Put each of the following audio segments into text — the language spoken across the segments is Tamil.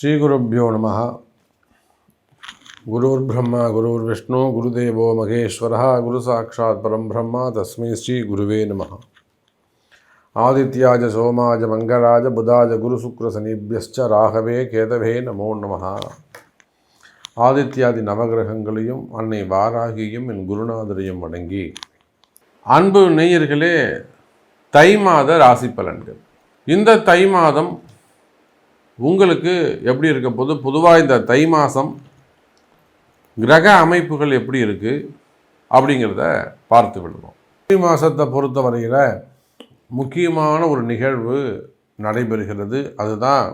ஸ்ரீகுருப்போ நம. குருர் பிரம்மா குருர் விஷ்ணு குருதேவோ மகேஸ்வர குரு சாட்சாத் பரம் பிரம்மா தஸ்மை ஸ்ரீ குருவே நம. ஆதித்யாஜ சோமாஜ மங்கராஜ புதாஜ குரு சுக்ர சனிபியஸ்ச ராகவே கேதவே நமோ நம. ஆதித்யாதி நவகிரகங்களையும் அன்னை வாராகியும் என் குருநாதரையும் வணங்கி அன்பு நேயர்களே தை மாத ராசி பலன்கள். இந்த தை மாதம் உங்களுக்கு எப்படி இருக்க போது? பொதுவாக இந்த தை மாதம் கிரக அமைப்புகள் எப்படி இருக்குது அப்படிங்கிறத பார்த்து விடுவோம். தை மாதத்தை பொறுத்த வரையில் முக்கியமான ஒரு நிகழ்வு நடைபெறுகிறது. அதுதான்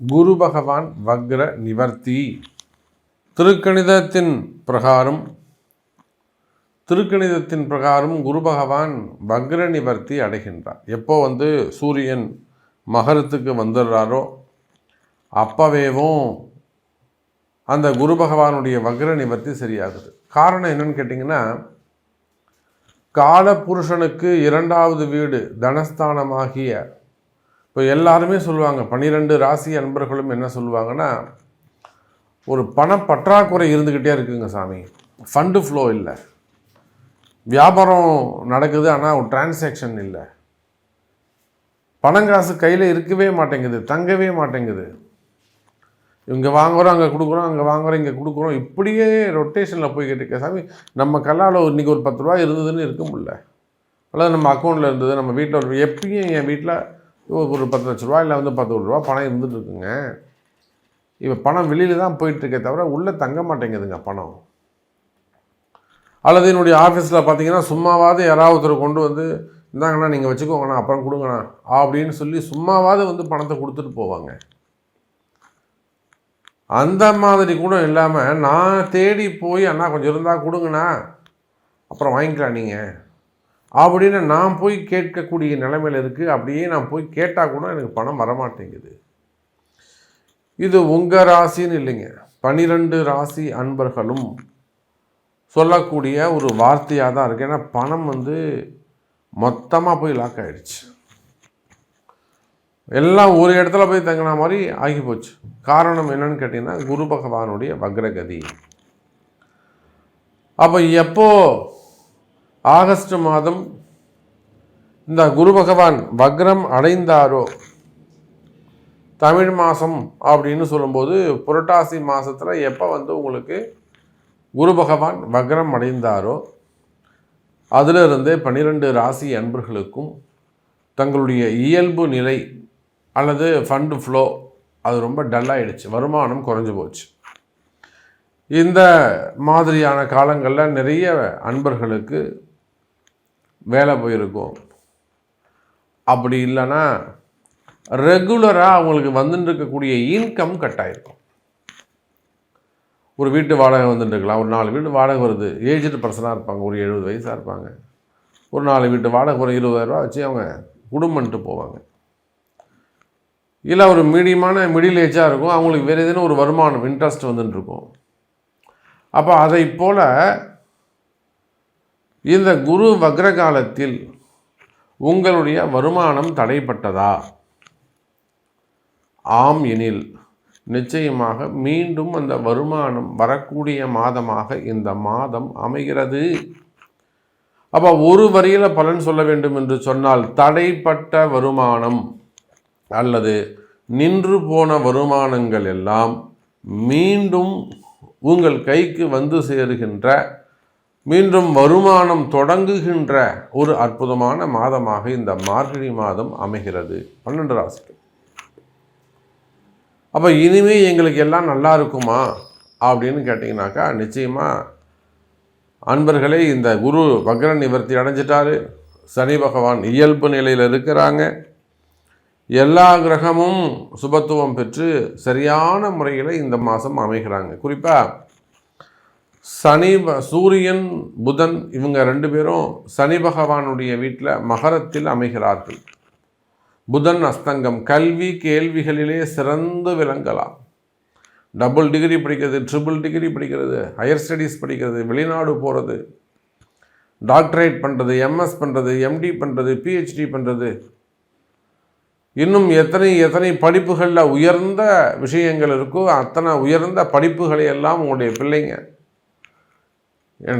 குரு பகவான் வக்ர நிவர்த்தி. திருக்கணிதத்தின் பிரகாரம் திருக்கணிதத்தின் பிரகாரம் குரு பகவான் வக்ர நிவர்த்தி அடைகின்றார். எப்போ வந்து சூரியன் மகரத்துக்கு வந்துடுறாரோ அப்போவேவும் அந்த குரு பகவானுடைய வக்ர நிவர்த்தி சரியாகுது. காரணம் என்னன்னு கேட்டிங்கன்னா காலபுருஷனுக்கு இரண்டாவது வீடு தனஸ்தானமாகிய இப்போ எல்லாருமே சொல்லுவாங்க பன்னிரெண்டு ராசி அன்பர்களும் என்ன சொல்லுவாங்கன்னா ஒரு பணப்பற்றாக்குறை இருந்துக்கிட்டே இருக்குங்க சாமி. ஃபண்டு ஃப்ளோ இல்லை. வியாபாரம் நடக்குது ஆனால் ஒரு டிரான்சாக்ஷன் இல்லை. பணங்காசு கையில் இருக்கவே மாட்டேங்குது தங்கவே மாட்டேங்குது. இங்கே வாங்குகிறோம் அங்கே கொடுக்குறோம் அங்கே வாங்குகிறோம் இங்கே கொடுக்குறோம். இப்படியே ரொட்டேஷனில் போய்கிட்டு இருக்க சாமி நம்ம கல்லால் இன்றைக்கி ஒரு பத்து ரூபா இருந்ததுன்னு இருக்க முடியல. அல்லது நம்ம அக்கௌண்ட்டில் இருந்தது நம்ம வீட்டில் ஒரு எப்பயும் என் வீட்டில் ஒரு பத்து லட்ச ரூபா இல்லை வந்து பத்து ரூபா பணம் இருந்துட்டு இருக்குங்க. இப்போ பணம் வெளியில் தான் போயிட்டுருக்கே தவிர உள்ளே தங்க மாட்டேங்குதுங்க பணம். அல்லது என்னுடைய ஆஃபீஸில் பார்த்தீங்கன்னா சும்மாவாவது யாராவது ஒருத்தர் கொண்டு வந்து இந்தாங்கண்ணா நீங்கள் வச்சுக்கோங்கண்ணா அப்புறம் கொடுங்கண்ணா அப்படின்னு சொல்லி சும்மாவாவது வந்து பணத்தை கொடுத்துட்டு போவாங்க. அந்த மாதிரி கூட இல்லாமல் நான் தேடி போய் அண்ணா கொஞ்சம் இருந்தால் கொடுங்கண்ணா. அப்புறம் வாங்கிக்கலாம் நீங்கள் அப்படின்னு நான் போய் கேட்கக்கூடிய நிலைமையில் இருக்குது அப்படியே நான் போய் கேட்டால் கூட எனக்கு பணம் வரமாட்டேங்குது. இது உங்கள் ராசின்னு இல்லைங்க. பன்னிரெண்டு ராசி அன்பர்களும் சொல்லக்கூடிய ஒரு வார்த்தையாக தான் இருக்குது ஏன்னா பணம் வந்து மொத்தமாக போய் லாக் ஆகிடுச்சு எல்லாம் ஒரு இடத்துல போய் தங்கின மாதிரி ஆகி போச்சு காரணம் என்னன்னு கேட்டிங்கன்னா குரு பகவானுடைய வக்ரகதி. அப்போ எப்போ ஆகஸ்ட் மாதம் இந்த குரு பகவான் வக்ரம் அடைந்தாரோ தமிழ் மாதம் அப்படின்னு சொல்லும்போது புரட்டாசி மாதத்தில் எப்போ வந்து உங்களுக்கு குரு பகவான் வக்ரம் அடைந்தாரோ அதிலிருந்தே பன்னிரெண்டு ராசி அன்பர்களுக்கும் தங்களுடைய இயல்பு நிலை அல்லது ஃபண்டு ஃப்ளோ அது ரொம்ப டல்லாகிடுச்சு வருமானம் குறைஞ்சி போச்சு. இந்த மாதிரியான காலங்களில் நிறைய அன்பர்களுக்கு வேலை போயிருக்கும். அப்படி இல்லைன்னா ரெகுலராக அவங்களுக்கு வந்துட்டு இருக்கக்கூடிய இன்கம் கட் ஆகிருக்கும் ஒரு வீட்டு வாடகை வந்துட்டு இருக்கலாம் ஒரு நாலு வீட்டு வாடகை வருது. ஏஜ்டு பர்சனாக இருப்பாங்க. ஒரு எழுபது வயசாக இருப்பாங்க. ஒரு நாலு வீட்டு வாடகை ஒரு இருபதாயிரரூவா வச்சு அவங்க குடும்பம்ன்ட்டு போவாங்க. இல்லை ஒரு மீடியமான மிடில் ஏஜாக இருக்கும். அவங்களுக்கு வேறு எதுனா ஒரு வருமானம் இன்ட்ரெஸ்ட் வந்துட்டு இருக்கும். அப்போ அதை போல் இந்த குரு வக்ர காலத்தில் உங்களுடைய வருமானம் தடைப்பட்டதா? ஆம் எனில் நிச்சயமாக மீண்டும் அந்த வருமானம் வரக்கூடிய மாதமாக இந்த மாதம் அமைகிறது. அப்போ ஒரு வரியில் பலன் சொல்ல வேண்டும் என்று சொன்னால் தடைப்பட்ட வருமானம் அல்லது நின்று போன வருமானங்கள் எல்லாம் மீண்டும் உங்கள் கைக்கு வந்து சேருகின்ற மீண்டும் வருமானம் தொடங்குகின்ற ஒரு அற்புதமான மாதமாக இந்த மார்கழி மாதம் அமைகிறது. பன்னெண்டு ராசிக்கு அப்போ இனிமே எங்களுக்கு எல்லாம் நல்லா இருக்குமா? அப்படின்னு கேட்டிங்கனாக்கா நிச்சயமாக அன்பர்களே இந்த குரு வக்ர நிவர்த்தி அடைஞ்சிட்டாரு. சனி பகவான் இயல்பு நிலையில் இருக்கிறாங்க. எல்லா கிரகமும் சுபத்துவம் பெற்று சரியான முறையில் இந்த மாதம் அமைகிறாங்க. குறிப்பாக சனி சூரியன் புதன் இவங்க ரெண்டு பேரும் சனி பகவானுடைய வீட்டில் மகரத்தில் அமைகிறார்கள். புதன் அஸ்தங்கம். கல்வி கேள்விகளிலே சிறந்து விளங்கலாம். டபுள் டிகிரி படிக்கிறது ட்ரிபிள் டிகிரி படிக்கிறது ஹையர் ஸ்டடீஸ் படிக்கிறது வெளிநாடு போகிறது டாக்டரேட் பண்ணுறது எம்எஸ் பண்ணுறது எம்டி பண்ணுறது பிஹெச்டி பண்ணுறது இன்னும் எத்தனை எத்தனை படிப்புகளில் உயர்ந்த விஷயங்கள் இருக்கோ அத்தனை உயர்ந்த படிப்புகளை எல்லாம் உங்களுடைய பிள்ளைங்க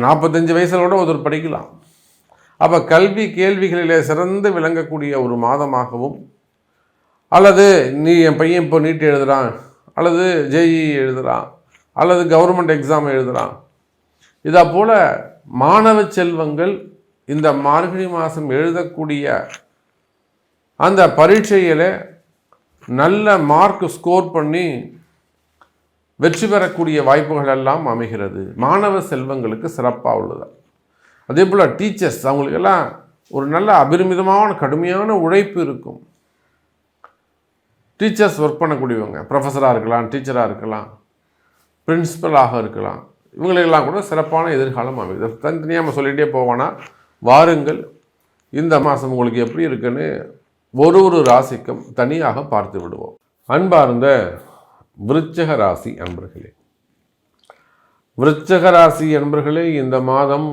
நாற்பத்தஞ்சு வயசில் கூட ஒருத்தர் படிக்கலாம். அப்போ கல்வி கேள்விகளிலே சிறந்து விளங்கக்கூடிய ஒரு மாதமாகவும் அல்லது நீ என் பையன் இப்போ நீட் எழுதுகிறான் அல்லது ஜேஇ எழுதுகிறான் அல்லது கவர்மெண்ட் எக்ஸாம் எழுதுகிறான் இதை போல் மாணவ செல்வங்கள் இந்த மார்கழி மாதம் எழுதக்கூடிய அந்த பரீட்சையில் நல்ல மார்க் ஸ்கோர் பண்ணி வெற்றி பெறக்கூடிய வாய்ப்புகள் எல்லாம் அமைகிறது. மாணவ செல்வங்களுக்கு சிறப்பாக உள்ளது. அதே போல் டீச்சர்ஸ் அவங்களுக்கெல்லாம் ஒரு நல்ல அபரிமிதமான கடுமையான உழைப்பு இருக்கும். டீச்சர்ஸ் ஒர்க் பண்ணக்கூடியவங்க ப்ரொஃபஸராக இருக்கலாம் டீச்சராக இருக்கலாம் பிரின்சிபலாக இருக்கலாம். இவங்களுக்கெல்லாம் கூட சிறப்பான எதிர்காலம் அமைது தனித்தனியாக நம்ம சொல்லிகிட்டே போவோன்னா வாருங்கள் இந்த மாதம் உங்களுக்கு எப்படி இருக்குன்னு ஒரு ஒரு ராசிக்கும் தனியாக பார்த்து விடுவோம். அன்பார்ந்த விருச்சக ராசி அன்பர்களே விருச்சக ராசி அன்பர்களே இந்த மாதம்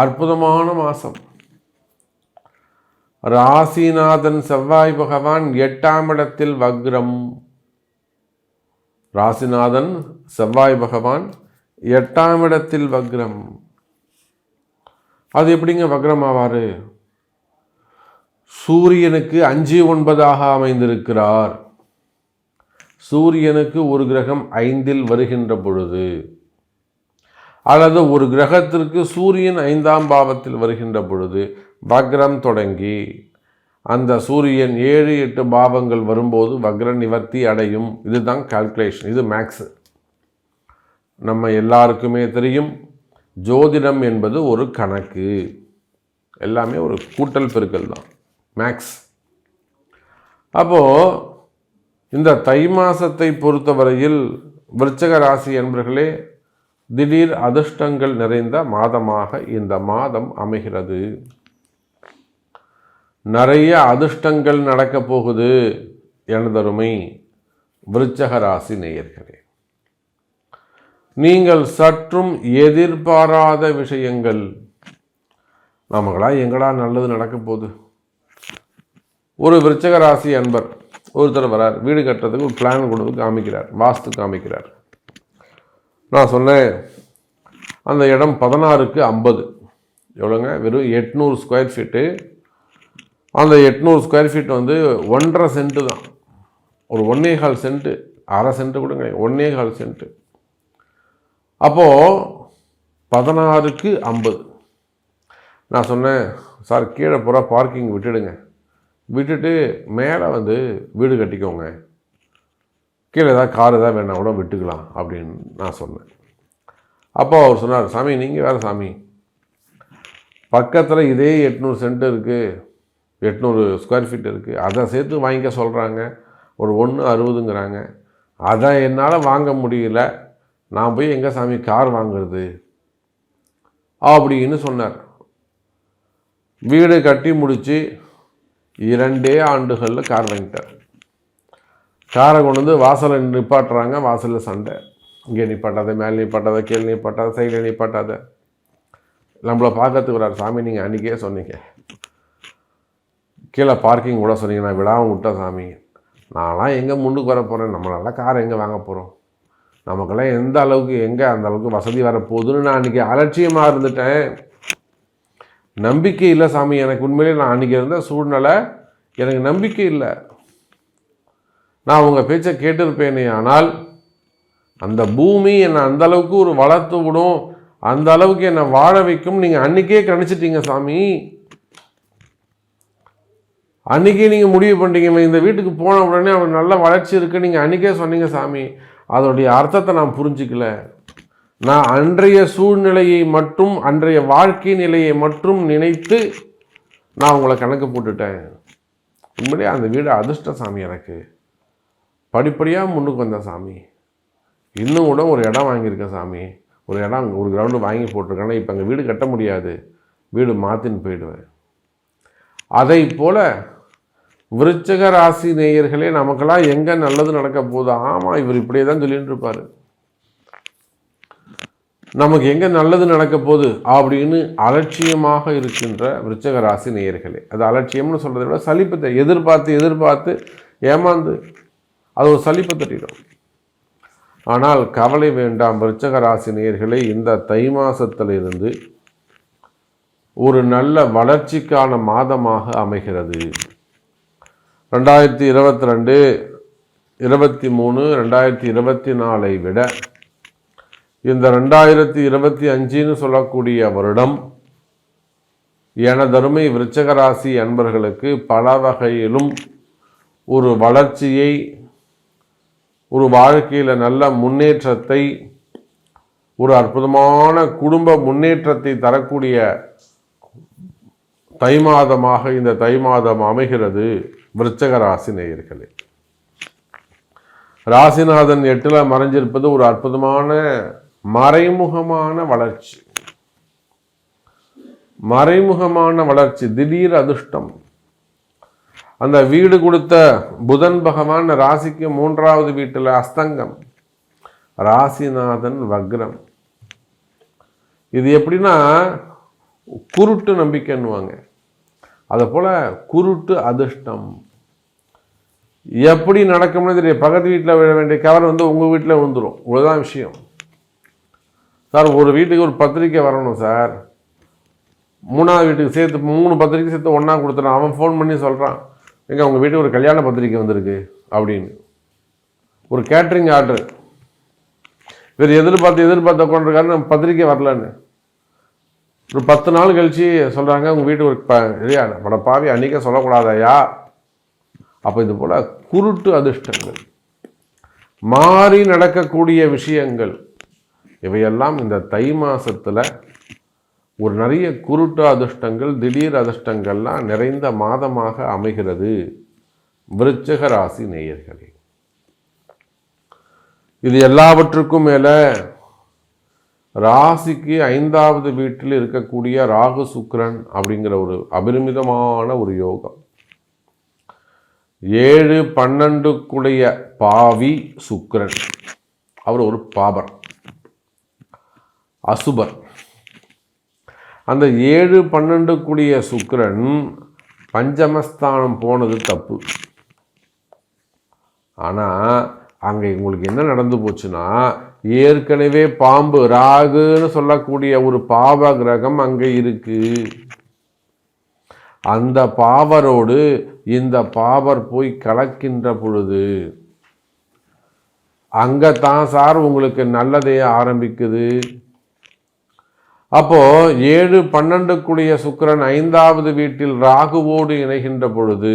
அற்புதமான மாதம். ராசிநாதன் செவ்வாய் பகவான் எட்டாம் இடத்தில் வக்ரம். ராசிநாதன் செவ்வாய் பகவான் எட்டாம் இடத்தில் வக்ரம். அது எப்படிங்க வக்ரம் ஆவார் சூரியனுக்கு அஞ்சு ஒன்பதாக அமைந்திருக்கிறார். சூரியனுக்கு ஒரு கிரகம் ஐந்தில் வருகின்ற பொழுது அல்லது ஒரு கிரகத்திற்கு சூரியன் ஐந்தாம் பாவத்தில் வருகின்ற பொழுது வக்ரம் தொடங்கி அந்த சூரியன் ஏழு எட்டு பாவங்கள் வரும்போது வக்ர நிவர்த்தி அடையும். இதுதான் கால்குலேஷன் இது மேக்ஸு நம்ம எல்லாருக்குமே தெரியும் ஜோதிடம் என்பது ஒரு கணக்கு. எல்லாமே ஒரு கூட்டல் பெருக்கல் தான். மேக்ஸ் அப்போது இந்த தை மாதத்தை பொறுத்தவரையில் விருச்சக ராசி என்பர்களே திடீர் அதிர்ஷ்டங்கள் நிறைந்த மாதமாக இந்த மாதம் அமைகிறது. நிறைய அதிர்ஷ்டங்கள் நடக்கப் போகுது எனதருமை விருச்சக ராசி நேயர்களே. நீங்கள் சற்றும் எதிர்பாராத விஷயங்கள். நமக்கெல்லாம் எங்கடா நல்லது நடக்க போகுது? ஒரு விருச்சக ராசி அன்பர் ஒருத்தர் வரார் வீடு கட்டுறதுக்கு ஒரு பிளான் வந்து காமிக்கிறார் வாஸ்து காமிக்கிறார். நான் சொன்னேன் அந்த இடம் பதினாறுக்கு ஐம்பது. எவ்வளோங்க? வெறும் எட்நூறு ஸ்கொயர் ஃபீட்டு அந்த எட்நூறு ஸ்கொயர் ஃபீட் வந்து ஒன்றரை சென்ட்டு தான். ஒரு ஒன்னே கால் சென்ட்டு அரை சென்ட்டு கூட கிடையாது ஒன்னே கால் சென்ட்டு அப்போது பதினாறுக்கு ஐம்பது. நான் சொன்னேன் சார் கீழே பூரா பார்க்கிங் விட்டுடுங்க. விட்டுட்டு மேலே வந்து வீடு கட்டிக்கோங்க. கீழே ஏதாவது கார் ஏதாவது வேணால் கூட விட்டுக்கலாம் அப்படின்னு நான் சொன்னேன். அப்போ அவர் சொன்னார் சாமி நீங்கள் வேறு சாமி. பக்கத்தில் இதே எட்நூறு சென்ட் இருக்குது எட்நூறு ஸ்கொயர் ஃபீட் இருக்குது அதை சேர்த்து வாங்கிக்க சொல்கிறாங்க ஒரு ஒன்று அறுபதுங்கிறாங்க. அதை என்னால் வாங்க முடியல. நான் போய் எங்கே சாமி கார் வாங்குறது? அப்படின்னு சொன்னார். வீடு கட்டி முடித்து இரண்டே ஆண்டுகளில் கார் வாங்கிட்டார். காரை கொண்டு வந்து வாசலை நிப்பாட்டுறாங்க வாசலில் சண்டை. இங்கே நிப்பாட்டாத மேலே நிப்பாட்டாத கீழே நிப்பாட்டாத சைடில் நிப்பாட்டாத. நம்மளை பார்க்கறதுக்கு வரார் சாமி நீங்கள் அன்றைக்கே சொன்னீங்க. கீழே பார்க்கிங் கூட சொன்னீங்க. நான் விடாமல் விட்டேன் சாமி. நான்லாம் எங்கே முன்னுக்கு வர போகிறேன் நம்மளால கார் எங்கே வாங்க போகிறோம் நமக்கெல்லாம் எந்த அளவுக்கு எங்கே அந்த அளவுக்கு வசதி வர போகுதுன்னு நான் அன்றைக்கி அலட்சியமாக இருந்துட்டேன். நம்பிக்கை இல்லை சாமி. எனக்கு உண்மையிலே நான் அன்றைக்கி இருந்த சூழ்நிலை எனக்கு நம்பிக்கை இல்லை. நான் உங்கள் பேச்சை கேட்டிருப்பேனே ஆனால் அந்த பூமி என்னை அந்த அளவுக்கு ஒரு வளர்த்து விடும் அந்த அளவுக்கு என்னை வாழ வைக்கும் நீங்கள் அன்றைக்கே கணிச்சிட்டீங்க சாமி. அன்றைக்கே நீங்கள் முடிவு பண்ணிட்டீங்க. இந்த வீட்டுக்கு போன உடனே அவர் நல்ல வளர்ச்சி இருக்குது நீங்கள் அன்றைக்கே சொன்னீங்க சாமி. அதோடைய அர்த்தத்தை நான் புரிஞ்சிக்கல. நான் அன்றைய சூழ்நிலையை மட்டும் அன்றைய வாழ்க்கை நிலையை மட்டும் நினைத்து நான் உங்களை கணக்கு போட்டுட்டேன். உண்மையிலே அந்த வீடு அதிர்ஷ்ட சாமி எனக்கு. படிப்படியாக முன்னுக்கு வந்த சாமி. இன்னும் கூட ஒரு இடம் வாங்கியிருக்கேன் சாமி. ஒரு இடம் ஒரு கிரவுண்டு வாங்கி போட்டிருக்கேன்னா இப்போ அங்கே வீடு கட்ட முடியாது. வீடு மாற்றின்னு போயிடுவேன். அதை போல் விருச்சக ராசி நேயர்களே நமக்கெல்லாம் எங்கே நல்லது நடக்க போகுது? ஆமாம் இவர் இப்படியே தான் சொல்லிட்டு இருப்பார். நமக்கு எங்கே நல்லது நடக்க போகுது அப்படின்னு அலட்சியமாக இருக்கின்ற விருச்சக ராசி நேயர்களே. அது அலட்சியம்னு சொல்கிறத விட சலிப்பத்தை எதிர்பார்த்து எதிர்பார்த்து ஏமாந்து அது ஒரு சலிப்பு தட்டிடும். ஆனால் கவலை வேண்டாம் விருச்சக ராசி நேயர்களே இந்த தை மாதத்திலிருந்து ஒரு நல்ல வளர்ச்சிக்கான மாதமாக அமைகிறது. ரெண்டாயிரத்தி இருபத்தி ரெண்டு இருபத்தி மூணு ரெண்டாயிரத்தி இருபத்தி நாலை விட இந்த ரெண்டாயிரத்தி இருபத்தி அஞ்சுன்னு சொல்லக்கூடிய வருடம் எனதருமை விருச்சகராசி அன்பர்களுக்கு பல வகையிலும் ஒரு வளர்ச்சியை ஒரு வாழ்க்கையில் நல்ல முன்னேற்றத்தை ஒரு அற்புதமான குடும்ப முன்னேற்றத்தை தரக்கூடிய தை மாதமாக இந்த தை மாதம் அமைகிறது விருச்சக ராசி நேயர்களே. ராசிநாதன் எட்டில் மறைஞ்சிருப்பது ஒரு அற்புதமான மறைமுகமான வளர்ச்சி. மறைமுகமான வளர்ச்சி திடீர் அதிர்ஷ்டம். அந்த வீடு கொடுத்த புதன் பகவான் ராசிக்கு மூன்றாவது வீட்டில் அஸ்தங்கம். ராசிநாதன் வக்ரம். இது எப்படின்னா குருட்டு நம்பிக்கைன்னுவாங்க. அதை போல் குருட்டு அதிர்ஷ்டம். எப்படி நடக்கும்னு தெரியும் பக்கத்து வீட்டில் விழ வேண்டிய கவர் வந்து உங்கள் வீட்டில் வந்துடும் இவ்வளோதான் விஷயம். சார் ஒரு வீட்டுக்கு ஒரு பத்திரிக்கை வரணும் சார். மூணாவது வீட்டுக்கு சேர்த்து மூணு பத்திரிக்கை சேர்த்து ஒன்றா கொடுத்துறான். அவன் ஃபோன் பண்ணி சொல்கிறான் எங்க உங்கள் வீட்டுக்கு ஒரு கல்யாண பத்திரிக்கை வந்திருக்கு அப்படின்னு. ஒரு கேட்ரிங் ஆர்டர் இவர் எதிர்பார்த்து எதிர்பார்த்து உட்காந்துருக்காரு நம்ம பத்திரிக்கை வரலன்னு. ஒரு பத்து நாள் கழிச்சு சொல்கிறாங்க உங்கள் வீட்டுக்கு ஒரு ப இல்லையா பட பாவி அன்றைக்கே சொல்லக்கூடாதயா அப்போ இது போல் குருட்டு அதிர்ஷ்டங்கள். மாறி நடக்கக்கூடிய விஷயங்கள். இவையெல்லாம் இந்த தை மாதத்தில் ஒரு நிறைய குருட்டு அதிர்ஷ்டங்கள் திடீர் அதிர்ஷ்டங்கள்லாம் நிறைந்த மாதமாக அமைகிறது. விருச்சக ராசி நேயர்களே. இது எல்லாவற்றுக்கும் மேலே ராசிக்கு ஐந்தாவது வீட்டில் இருக்கக்கூடிய ராகு சுக்ரன் அப்படிங்கிற ஒரு அபரிமிதமான ஒரு யோகம். ஏழு பன்னெண்டுக்குடைய பாவி சுக்ரன் அவர் ஒரு பாபர். அசுபர். அந்த ஏழு பன்னெண்டு கூடிய சுக்கரன் பஞ்சமஸ்தானம் போனது தப்பு. ஆனால் அங்கே உங்களுக்கு என்ன நடந்து போச்சுன்னா ஏற்கனவே பாம்பு ராகுன்னு சொல்லக்கூடிய ஒரு பாவ கிரகம் அங்கே இருக்கு. அந்த பாவரோடு இந்த பாவர் போய் கலக்கின்ற பொழுது அங்கே தான் சார் உங்களுக்கு நல்லதே ஆரம்பிக்குது. அப்போ ஏழு பன்னெண்டுக்குடைய சுக்கிரன் ஐந்தாவது வீட்டில் ராகுவோடு இணைகின்ற பொழுது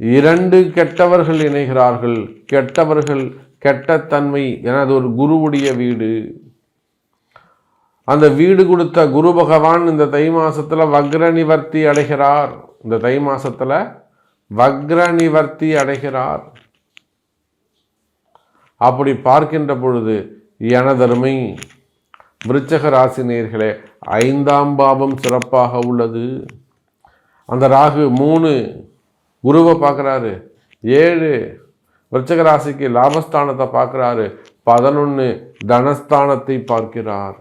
இரண்டு கெட்டவர்கள் இணைகிறார்கள். கெட்டவர்கள் கெட்டத்தன்மை என அது ஒரு குருவுடைய வீடு. அந்த வீடு கொடுத்த குரு பகவான் இந்த தை மாதத்தில் வக்ர நிவர்த்தி அடைகிறார். இந்த தை மாதத்தில் வக்ர நிவர்த்தி அடைகிறார். அப்படி பார்க்கின்ற பொழுது எனதருமை விருச்சக ராசி நேர்களே ஐந்தாம் பாவம் சிறப்பாக உள்ளது. அந்த ராகு மூணு குருவை பார்க்குறாரு. ஏழு விருச்சக ராசிக்கு லாபஸ்தானத்தை பார்க்குறாரு. பதினொன்று தனஸ்தானத்தை பார்க்கிறார்.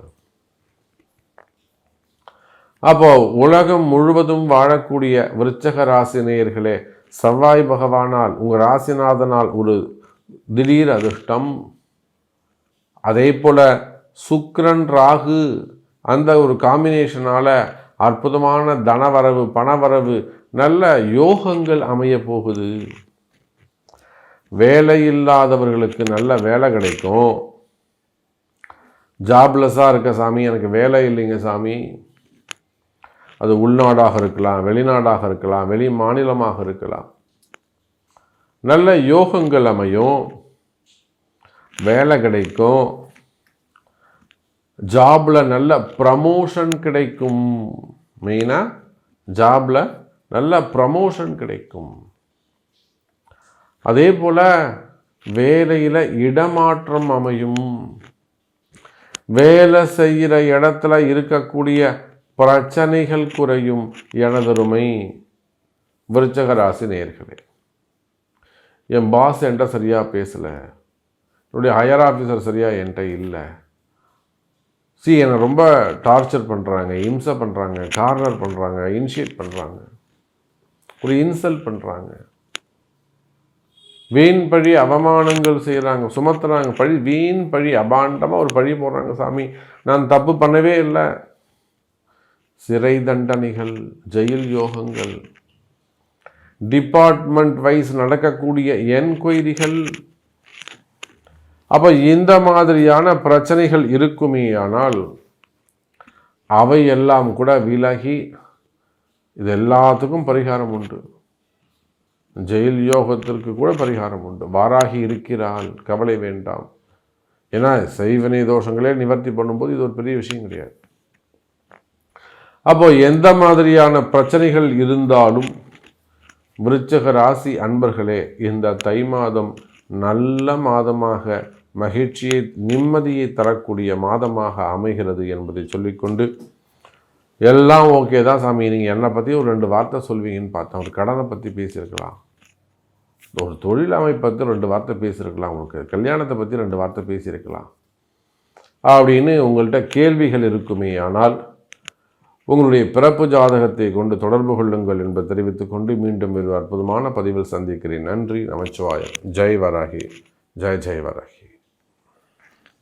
அப்போ உலகம் முழுவதும் வாழக்கூடிய விருச்சக ராசி நேயர்களே செவ்வாய் பகவானால் உங்கள் ராசிநாதனால் ஒரு திடீர் அதிர்ஷ்டம். அதே போல சுக்ரன் ராகு அந்த ஒரு காம்பினேஷனால அற்புதமான தனவரவு பணவரவு நல்ல யோகங்கள் அமைய போகுது வேலை இல்லாதவர்களுக்கு நல்ல வேலை கிடைக்கும். ஜாப்லெஸ்ஸாக இருக்க சாமி எனக்கு வேலை இல்லைங்க சாமி. அது உள்நாடாக இருக்கலாம் வெளிநாடாக இருக்கலாம் வெளி மாநிலமாக இருக்கலாம். நல்ல யோகங்கள் அமையும். வேலை கிடைக்கும். ஜாபில் நல்ல ப்ரமோஷன் கிடைக்கும். மெயினாக ஜாபில் நல்ல ப்ரமோஷன் கிடைக்கும். அதே போல் வேலையில் இடமாற்றம் அமையும். வேலை செய்கிற இடத்துல இருக்கக்கூடிய பிரச்சனைகள் குறையும் எனதருமை விருச்சக ராசி நேர்களே. என் பாஸ் என்கிட்ட சரியாக பேசலை. என்னுடைய ஹையர் ஆஃபீஸர் சரியாக என்கிட்ட இல்லை. சி என்னை ரொம்ப டார்ச்சர் பண்ணுறாங்க இம்சை பண்ணுறாங்க கார்னர் பண்ணுறாங்க இனிஷியேட் பண்ணுறாங்க ஒரு இன்சல்ட் பண்ணுறாங்க வீண் பழி அவமானங்கள் செய்கிறாங்க சுமத்துறாங்க பழி வீண் பழி அபாண்டமாக ஒரு பழி போடுறாங்க சாமி. நான் தப்பு பண்ணவே இல்லை. சிறை தண்டனைகள் ஜெயில் யோகங்கள் டிபார்ட்மெண்ட் வைஸ் நடக்கக்கூடிய என்கொயரிகள் அப்போ இந்த மாதிரியான பிரச்சனைகள் இருக்குமே ஆனால் அவை எல்லாம் கூட விலகி இது எல்லாத்துக்கும் பரிகாரம் உண்டு. ஜெயில் யோகத்திற்கு கூட பரிகாரம் உண்டு. வாராகி இருக்கிறாள் கவலை வேண்டாம். ஏன்னா செய்வினை தோஷங்களே நிவர்த்தி பண்ணும்போது இது ஒரு பெரிய விஷயம் கிடையாது. அப்போ எந்த மாதிரியான பிரச்சனைகள் இருந்தாலும் விருச்சக ராசி அன்பர்களே இந்த தை மாதம் நல்ல மாதமாக மகிழ்ச்சியை நிம்மதியை தரக்கூடிய மாதமாக அமைகிறது என்பதை சொல்லிக்கொண்டு எல்லாம் ஓகே தான் சாமி. நீங்கள் என்னை பற்றி ஒரு ரெண்டு வார்த்தை சொல்வீங்கன்னு பார்த்தேன். ஒரு கடனை பற்றி பேசியிருக்கலாம். ஒரு தொழில் அமைப்பை ரெண்டு வார்த்தை பேசியிருக்கலாம். உங்களுக்கு கல்யாணத்தை பற்றி ரெண்டு வார்த்தை பேசியிருக்கலாம். அப்படின்னு உங்கள்கிட்ட கேள்விகள் இருக்குமே. ஆனால் உங்களுடைய பிறப்பு ஜாதகத்தை கொண்டு தொடர்பு கொள்ளுங்கள் என்பதை தெரிவித்துக் கொண்டு மீண்டும் ஒரு அற்புதமான பதிவில் சந்திக்கிறேன். நன்றி. நமச்சிவாயம். ஜெய் வராகி. ஜெய் ஜெய் வராகி.